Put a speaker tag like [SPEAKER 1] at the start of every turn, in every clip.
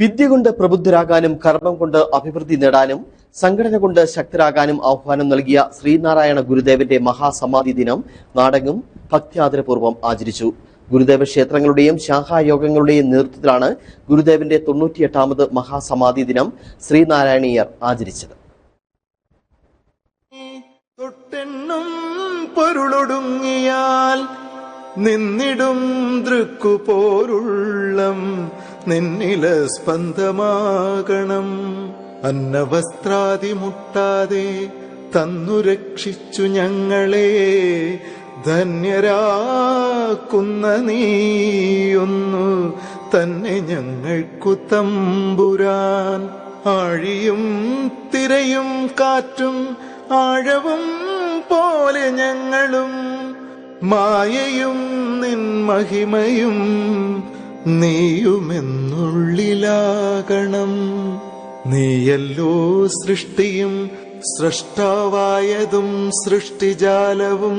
[SPEAKER 1] വിദ്യ കൊണ്ട് പ്രബുദ്ധരാകാനും കർമ്മം കൊണ്ട് അഭിവൃദ്ധി നേടാനും സംഘടന കൊണ്ട് ശക്തരാകാനും ആഹ്വാനം നൽകിയ ശ്രീനാരായണ ഗുരുദേവന്റെ മഹാസമാധി ദിനം നാടകം ഭക്ത്യാദരപൂർവം ആചരിച്ചു. ഗുരുദേവ ക്ഷേത്രങ്ങളുടെയും ശാഖായോഗങ്ങളുടെയും നേതൃത്വത്തിലാണ് ഗുരുദേവന്റെ തൊണ്ണൂറ്റിയെട്ടാമത് മഹാസമാധി ദിനം ശ്രീനാരായണീയർ ആചരിച്ചത്.
[SPEAKER 2] പൊരുളൊടുങ്ങിയാൽ നിന്നിടും ദൃക്കു പോരുള്ളം നിന്നില സ്പന്ദമാകണം. അന്നവസ്ത്രാദി മുട്ടാതെ തന്നു രക്ഷിച്ചു ഞങ്ങളെ. ധന്യരാക്കുന്ന നീയൊന്നു തന്നെ ഞങ്ങൾക്കു തമ്പുരാൻ. ആഴിയും തിരയും കാറ്റും ആഴവും പോലെ ഞങ്ങളും. മായയും നിൻ മഹിമയും നീയുമെന്നുള്ളിലാകണം. നീയല്ലോ സൃഷ്ടിയും സൃഷ്ടാവായതും സൃഷ്ടിജാലവും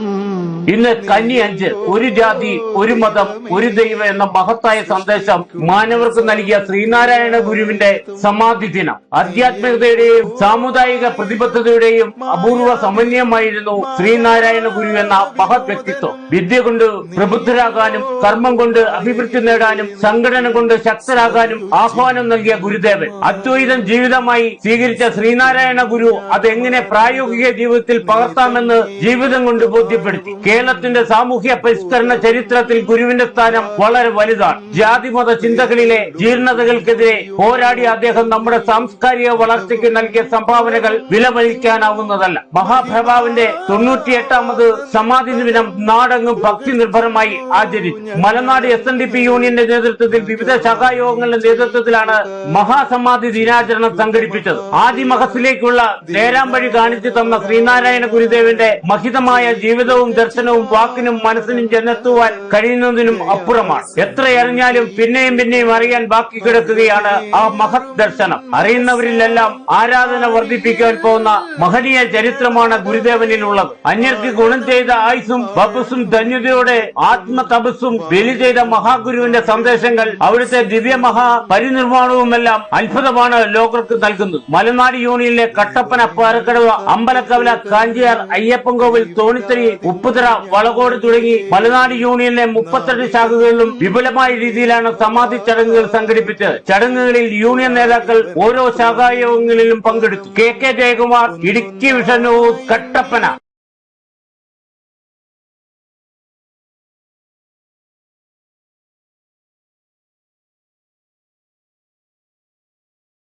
[SPEAKER 3] ഇന്ന് കന്നി അഞ്ച് ഒരു ജാതി ഒരു മതം ഒരു ദൈവം എന്ന മഹത്തായ സന്ദേശം മാനവർക്ക് നൽകിയ ശ്രീനാരായണ ഗുരുവിന്റെ സമാധി ദിനം. ആധ്യാത്മികതയുടെയും സാമുദായിക പ്രതിബദ്ധതയുടെയും അപൂർവ സമന്വയമായിരുന്നു ശ്രീനാരായണ ഗുരു എന്ന മഹത് വ്യക്തിത്വം. വിദ്യ കൊണ്ട് പ്രബുദ്ധരാകാനും കർമ്മം കൊണ്ട് അഭിവൃദ്ധി നേടാനും സംഘടന കൊണ്ട് ശക്തരാകാനും ആഹ്വാനം നൽകിയ ഗുരുദേവൻ. അദ്വൈതം ജീവിതമായി സ്വീകരിച്ച ശ്രീനാരായണ ഗുരു അതെങ്ങനെ പ്രായോഗിക ജീവിതത്തിൽ പകർത്താമെന്ന് ജീവിതം കൊണ്ട് ബോധ്യപ്പെടുത്തി. കേരളത്തിന്റെ സാമൂഹ്യ പരിഷ്കരണ ചരിത്രത്തിൽ ഗുരുവിന്റെ സ്ഥാനം വളരെ വലുതാണ്. ജാതിമത ചിന്തകളിലെ ജീർണതകൾക്കെതിരെ പോരാടി അദ്ദേഹം നമ്മുടെ സാംസ്കാരിക വളർച്ചയ്ക്ക് നൽകിയ സംഭാവനകൾ വിലമതിക്കാനാവുന്നതല്ല. മഹാപ്രഭാവിന്റെ തൊണ്ണൂറ്റിയെട്ടാമത് സമാധി ദിനം നാടെങ്ങും ഭക്തി നിർഭരമായി ആചരിച്ചു. Malanad S N D P യൂണിയന്റെ നേതൃത്വത്തിൽ വിവിധ ശാഖായോഗങ്ങളുടെ നേതൃത്വത്തിലാണ് മഹാസമാധി ദിനാചരണം സംഘടിപ്പിച്ചത്. ആദിമഹസിലേക്കുള്ള നേരാം വഴി കാണിച്ചു തന്ന ശ്രീനാരായണ ഗുരുദേവന്റെ മഹിതമായ ജീവിതവും ദർശനവും വാക്കിനും മനസ്സിനും ചെന്നെത്തുവാൻ കഴിയുന്നതിനും അപ്പുറമാണ്. എത്ര അറിഞ്ഞാലും പിന്നെയും പിന്നെയും അറിയാൻ ബാക്കി കിടക്കുകയാണ് ആ മഹത് ദർശനം. അറിയുന്നവരിലെല്ലാം ആരാധന വർദ്ധിപ്പിക്കാൻ പോകുന്ന മഹനീയ ചരിത്രമാണ് ഗുരുദേവനിലുള്ളത്. അന്യർക്ക് ഗുണം ചെയ്ത ആയുസും ബബുസും ധന്യതയോടെ ആത്മതപസ്സും ബലി ചെയ്ത മഹാഗുരുവിന്റെ സന്ദേശങ്ങൾ അവിടുത്തെ ദിവ്യ മഹാ പരിനിർമ്മാണവുമെല്ലാം അത്ഭുതമാണ് ലോകർക്ക് നൽകുന്നത്. മലനാട് യൂണിയനിലെ കട്ടപ്പന പാറക്കടവ് അമ്പലക്കവല കാഞ്ചിയാർ അയ്യപ്പൻകോവിൽ തോണിത്തരി ഉപ്പുതറ വളകോട് തുടങ്ങി മലനാട് യൂണിയനിലെ മുപ്പത്തെട്ട് ശാഖകളിലും വിപുലമായ രീതിയിലാണ് സമാധി ചടങ്ങുകൾ സംഘടിപ്പിച്ചത്. ചടങ്ങുകളിൽ യൂണിയൻ നേതാക്കൾ ഓരോ ശാഖായോഗങ്ങളിലും പങ്കെടുത്തു. K K Jayakumar Idukki Vision Kattappana.